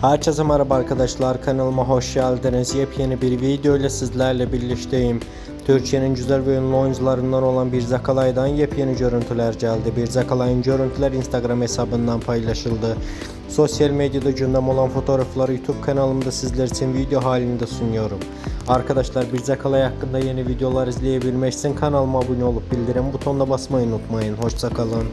Herkese merhaba arkadaşlar kanalıma hoş geldiniz. Yepyeni bir video ile sizlerle birlikteyim. Türkiye'nin güzel ve ünlü oyuncularından olan Bir Zakalay'dan yepyeni görüntüler geldi. Bir Zakalay'ın görüntüler Instagram hesabından paylaşıldı. Sosyal medyada gündem olan fotoğrafları YouTube kanalımda sizler için video halinde sunuyorum. Arkadaşlar Bir Zakalay hakkında yeni videolar izleyebilmek için kanalıma abone olup bildirim butonuna basmayı unutmayın. Hoşçakalın.